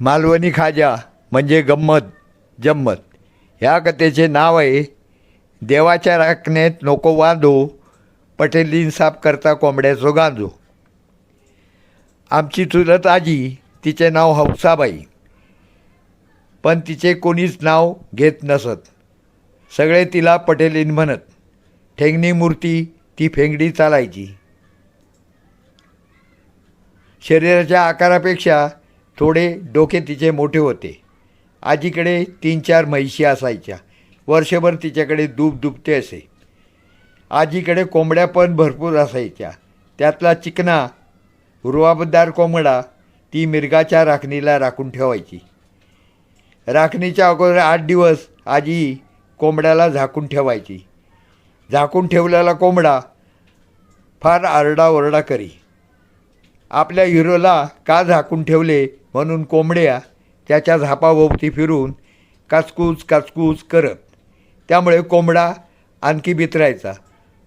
मालवणी खाजा म्हणजे गंमत जम्मत. ह्या कथेचे नाव आहे देवाच्या राखणेत नको वांधो पटेलीन साफ करता कोंबड्याचो गांजो. आमची चुलत आजी तिचे नाव हौसाबाई. पण तिचे कोणीच नाव घेत नसत. सगळे तिला पटेलीन म्हणत. ठेंगणी मूर्ती ती फेंगडी चालायची. शरीराच्या आकारापेक्षा थोडे डोके तिचे मोठे होते. आजीकडे तीन चार म्हैशी असायच्या. वर्षभर तिच्याकडे दूप दुभते असे. आजीकडे कोंबड्या पण भरपूर असायच्या. त्यातला चिकना रुवाबदार कोंबडा ती मिरगाच्या राखणीला राखून ठेवायची. राखणीच्या अगोदर आठ दिवस आजी कोंबड्याला झाकून ठेवायची. झाकून ठेवलेला कोंबडा फार आरडाओरडा करी. आपल्या हिरोला का झाकून ठेवले म्हणून कोंबड्या त्याच्या झापाभोवती फिरून काचकूच काचकूच करत. त्यामुळे कोंबडा आणखी बितरायचा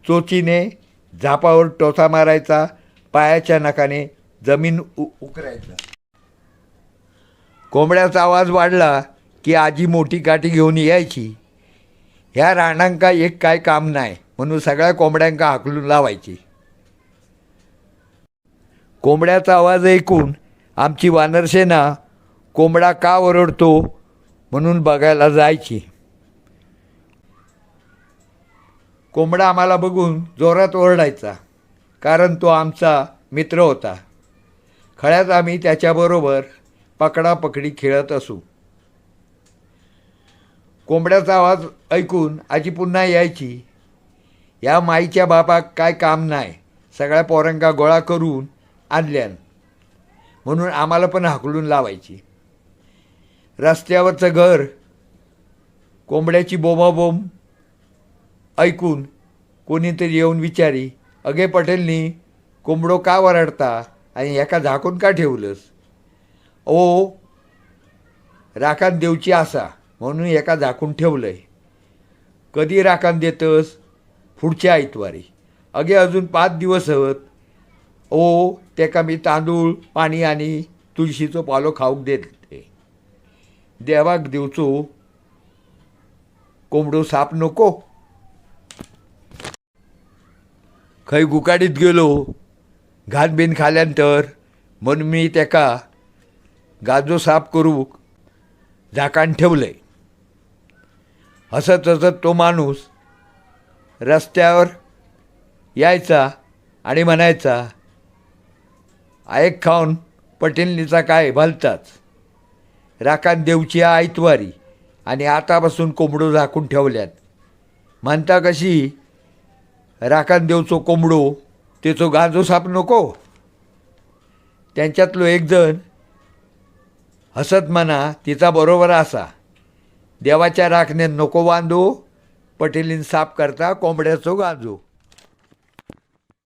चोचीने झापावर टोचा मारायचा पायाच्या नाकाने जमीन उ उकरायचा. कोंबड्याचा आवाज वाढला की आजी मोठी काठी घेऊन यायची. ह्या राणांका एक काय काम नाही म्हणून सगळ्या कोंबड्यांका हाकलून लावायची. कोंबड्याचा आवाज ऐकून आमची वानरसेना कोंबडा का ओरडतो म्हणून बघायला जायची. कोंबडा आम्हाला बघून जोरात ओरडायचा कारण तो आमचा मित्र होता. खळ्यात आम्ही त्याच्याबरोबर पकडापकडी खेळत असू. कोंबड्याचा आवाज ऐकून आजी पुन्हा यायची या माईच्या बापाक काय काम नाही सगळ्या पोरांका गोळा करून आणल्यान. म्हणून आम्हाला पण हाकलून लावायची. रस्त्यावरचं घर कोंबड्याची बोंबाबोंब ऐकून कोणीतरी येऊन विचारी अगे पटेलनी कोंबडो का वरडता आणि ह्याका झाकून का ठेवलंस? ओ राखान देवची आसा म्हणून एका झाकून ठेवलंय. कधी राखान देतस? पुढच्या आयतवारी. अगे अजून पाच दिवस हवत ओ तेका मी तांदूळ पाणी आणि तुळशीचो पालो खाऊक देतले देवाक दिवचो कोंबडो साप नको. खंय गुकाडीत गेलो घात बीन खाल्यानंतर म्हणून मी तेका गाजो साफ करूक झाकाण ठेवलंय. हसत हसत तो माणूस रस्त्यावर यायचा आणि म्हणायचा ऐक खाऊन पटेलनीचा काय भलताच. राखान देवची आयतवारी आणि आतापासून कोंबडो झाकून ठेवल्यात. म्हणता कशी? राखान देवचो कोंबडो तेचो गांजो साप नको. त्यांच्यातलो एक जण हसत म्हणा तिचा बरोबर असा. देवाच्या राखण्यात नको बांधू पटेलीन साफ करता कोंबड्याचो गाजो.